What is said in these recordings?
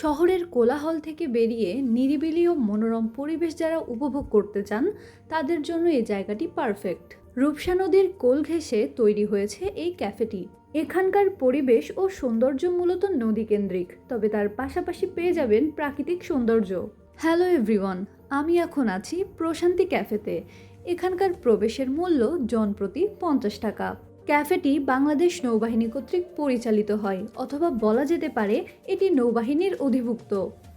শহরের কোলাহল থেকে বেরিয়ে নিরিবিলি ও মনোরম পরিবেশ যারা উপভোগ করতে চান, তাদের জন্য এই জায়গাটি পারফেক্ট। রূপসা নদীর কোল ঘেঁষে তৈরি হয়েছে এই ক্যাফেটি। এখানকার পরিবেশ ও সৌন্দর্য মূলত নদীকেন্দ্রিক, তবে তার পাশাপাশি পেয়ে যাবেন প্রাকৃতিক সৌন্দর্য। হ্যালো এভরিওয়ান, আমি এখন আছি প্রশান্তি ক্যাফেতে। এখানকার প্রবেশের মূল্য জনপ্রতি পঞ্চাশ টাকা। ক্যাফেটি বাংলাদেশ নৌবাহিনী কর্তৃক পরিচালিত হয়, অথবা বলা যেতে পারে এটি নৌবাহিনীর অধিভুক্ত।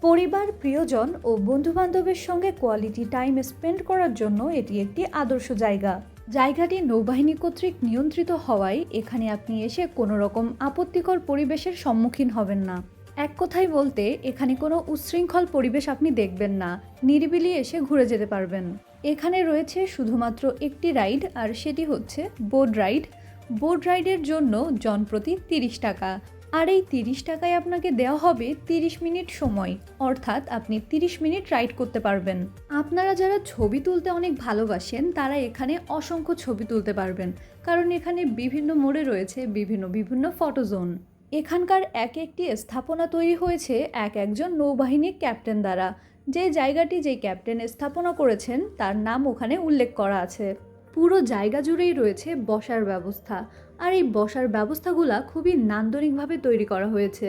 পরিবার, প্রিয়জন ও বন্ধুবান্ধবের সঙ্গে কোয়ালিটি টাইম স্পেন্ড করার জন্য এটি একটি আদর্শ জায়গা। জায়গাটি নৌবাহিনী কর্তৃক নিয়ন্ত্রিত হওয়ায় এখানে আপনি এসে কোনো রকম আপত্তিকর পরিবেশের সম্মুখীন হবেন না। এক কথায় বলতে, এখানে কোনো উচ্ছৃঙ্খল পরিবেশ আপনি দেখবেন না, নিরিবিলি এসে ঘুরে যেতে পারবেন। এখানে রয়েছে শুধুমাত্র একটি রাইড, আর সেটি হচ্ছে বোট রাইড বোট রাইডের জন্য জনপ্রতি তিরিশ টাকা। আর এই তিরিশ টাকায় আপনাকে দেওয়া হবে তিরিশ মিনিট সময়, অর্থাৎ আপনি তিরিশ মিনিট রাইড করতে পারবেন। আপনারা যারা ছবি তুলতে অনেক ভালোবাসেন, তারা এখানে অসংখ্য ছবি তুলতে পারবেন, কারণ এখানে বিভিন্ন মোড়ে রয়েছে বিভিন্ন বিভিন্ন ফটো জোন। এখানকার এক একটি স্থাপনা তৈরি হয়েছে এক একজন নৌবাহিনীর ক্যাপ্টেন দ্বারা। যে জায়গাটি যে ক্যাপ্টেন স্থাপনা করেছেন, তার নাম ওখানে উল্লেখ করা আছে। পুরো জায়গা জুড়েই রয়েছে বসার ব্যবস্থা। আর এই বসার ব্যবস্থাগুলা খুবই নান্দনিকভাবে তৈরি করা হয়েছে।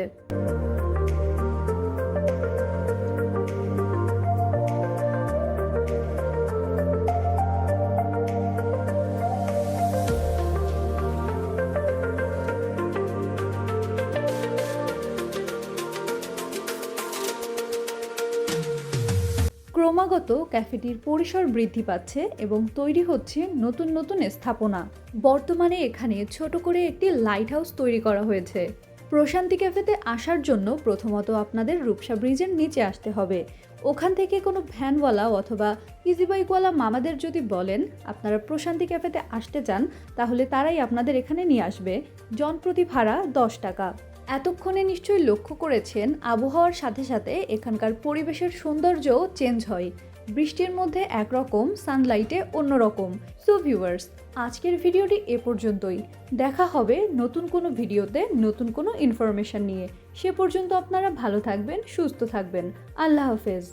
ক্রমাগত ক্যাফেটির পরিসর বৃদ্ধি পাচ্ছে এবং তৈরি হচ্ছে নতুন নতুন স্থাপনা। বর্তমানে এখানে ছোট করে একটি লাইট হাউস তৈরি করা হয়েছে। প্রশান্তি ক্যাফেতে আসার জন্য প্রথমত আপনাদের রূপসা ব্রিজের নিচে আসতে হবে। ওখান থেকে কোনো ভ্যানওয়ালা অথবা ইজি বাইকওয়ালা মামাদের যদি বলেন আপনারা প্রশান্তি ক্যাফেতে আসতে চান, তাহলে তারাই আপনাদের এখানে নিয়ে আসবে। জনপ্রতি ভাড়া দশ টাকা। এতক্ষণে নিশ্চয়ই লক্ষ্য করেছেন, আবহাওয়ার সাথে সাথে এখানকার পরিবেশের সৌন্দর্যও চেঞ্জ হয়। বৃষ্টির মধ্যে একরকম সানলাইটে অন্যরকম। সো ভিউয়ার্স আজকের ভিডিওটি এ পর্যন্তই। দেখা হবে নতুন কোনো ভিডিওতে নতুন কোনো ইনফরমেশান নিয়ে। সে পর্যন্ত আপনারা ভালো থাকবেন, সুস্থ থাকবেন। আল্লাহ হাফেজ।